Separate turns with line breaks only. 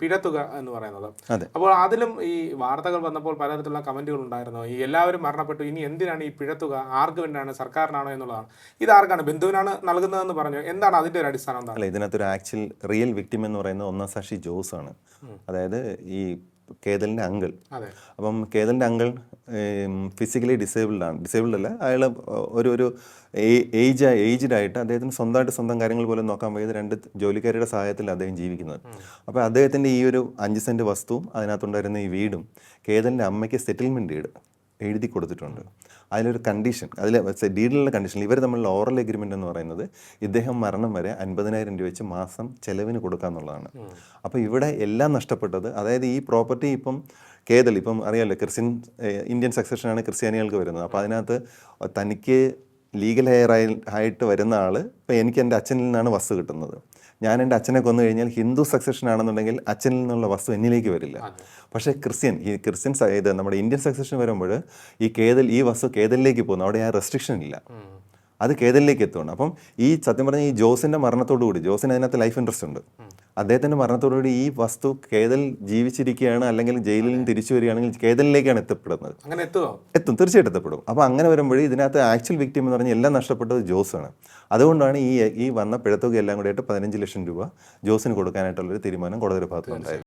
പിഴത്തുക എന്ന് പറയുന്നത്. അപ്പോൾ അതിലും ഈ വാർത്തകൾ വന്നപ്പോൾ പലതരത്തിലുള്ള കമന്റുകൾ ഉണ്ടായിരുന്നു. ഈ എല്ലാവരും മരണപ്പെട്ടു. ഇനി എന്തിനാണ് ഈ പിഴത്തുക? ആർക്ക് വേണ്ടിയാണ്? സർക്കാരിനാണോ എന്നുള്ളതാണ്. ഇത് ആർക്കാണ്? ബന്ധുവിനാണ് നൽകുന്നതെന്ന് പറഞ്ഞു. എന്താണ് അതിന്റെ ഒരു അടിസ്ഥാനം ഇതിനകത്ത്
അല്ല ഇതിനകത്തൊരു ആക്ച്വൽ റിയൽ വിക്ടിം എന്ന് പറയുന്നത് ഒന്നാം സാക്ഷി ജോസ് ആണ്. അതായത് ഈ കേതലിന്റെ അങ്കിൾ. അപ്പം കേതലിന്റെ അങ്കിൾ ഫിസിക്കലി ഡിസേബിൾഡ് ആണ്. ഡിസേബിൾഡ് അല്ല അയാൾ ഒരു ഒരു ഏജ് ഏജ്ഡ് ആയിട്ട് അദ്ദേഹത്തിന് സ്വന്തമായിട്ട് സ്വന്തം കാര്യങ്ങൾ പോലും നോക്കാൻ വയ്യാതെ രണ്ട് ജോലിക്കാരുടെ സഹായത്തിൽ അദ്ദേഹം ജീവിക്കുന്നത്. അപ്പോൾ അദ്ദേഹത്തിന്റെ ഈ ഒരു അഞ്ച് സെന്റ് വസ്തുവും അതിനകത്തുണ്ടായിരുന്ന ഈ വീടും കേതലിന്റെ അമ്മയ്ക്ക് സെറ്റിൽമെന്റ് ഡീഡ് എഴുതി കൊടുത്തിട്ടുണ്ട്. അതിലൊരു കണ്ടീഷൻ അതിൽ ഡീഡിലുള്ള കണ്ടീഷൻ ഇവർ തമ്മിലുള്ള ഓറൽ എഗ്രിമെന്റ് എന്ന് പറയുന്നത് ഇദ്ദേഹം മരണം വരെ അൻപതിനായിരം രൂപ വെച്ച് മാസം ചെലവിന് കൊടുക്കുക എന്നുള്ളതാണ്. അപ്പോൾ ഇവിടെ എല്ലാം നഷ്ടപ്പെട്ടത് അതായത് ഈ പ്രോപ്പർട്ടി ഇപ്പം കേതൽ ഇപ്പം അറിയാമല്ലോ ക്രിസ്ത്യൻ ഇന്ത്യൻ സക്സഷനാണ് ക്രിസ്ത്യാനികൾക്ക് വരുന്നത്. അപ്പോൾ അതിനകത്ത് തനിക്ക് ലീഗൽ ഹെയർ ആയിട്ട് വരുന്ന ആൾ ഇപ്പം എനിക്ക് എന്റെ അച്ഛനിൽ നിന്നാണ് വസ്തു കിട്ടുന്നത്. ഞാൻ എന്റെ അച്ഛനെ കൊന്നു കഴിഞ്ഞാൽ ഹിന്ദു സക്സഷൻ ആണെന്നുണ്ടെങ്കിൽ അച്ഛനിൽ നിന്നുള്ള വസ്തു എന്നിലേക്ക് വരില്ല. പക്ഷേ ക്രിസ്ത്യൻ ഈ ക്രിസ്ത്യൻ ഇത് നമ്മുടെ ഇന്ത്യൻ സക്സഷൻ വരുമ്പോൾ ഈ കേതൽ ഈ വസ്തു കേതലിലേക്ക് പോകുന്നു. അവിടെ ആ റെസ്ട്രിക്ഷൻ ഇല്ല. അത് കേതലിലേക്ക് എത്തുകയാണ് അപ്പം ഈ സത്യം പറഞ്ഞാൽ ഈ ജോസിന്റെ മരണത്തോടു കൂടി ജോസിന് അതിനകത്ത് ലൈഫ് ഇൻട്രസ്റ്റ് ഉണ്ട്. അദ്ദേഹത്തിന്റെ മരണത്തോടുകൂടി ഈ വസ്തു കേതൽ ജീവിച്ചിരിക്കുകയാണ് അല്ലെങ്കിൽ ജയിലിൽ നിന്ന് തിരിച്ചു വരികയാണെങ്കിൽ കേതലിലേക്കാണ് എത്തപ്പെടുന്നത്.
അങ്ങനെ എത്തുമോ
എത്തും തീർച്ചയായിട്ടും എത്തപ്പെടും. അപ്പോൾ അങ്ങനെ വരുമ്പോൾ ഇതിനകത്ത് ആക്ച്വൽ വിക്ടിം എന്ന് പറഞ്ഞാൽ എല്ലാം നഷ്ടപ്പെട്ടത് ജോസാണ്. അതുകൊണ്ടാണ് ഈ ഈ വന്ന പിഴത്തുക എല്ലാം കൂടിയായിട്ട് പതിനഞ്ച് ലക്ഷം രൂപ ജോസിന് കൊടുക്കാനായിട്ടുള്ളൊരു തീരുമാനം കോടതിയുടെ ഭാഗത്തുനിന്നുണ്ടായത്.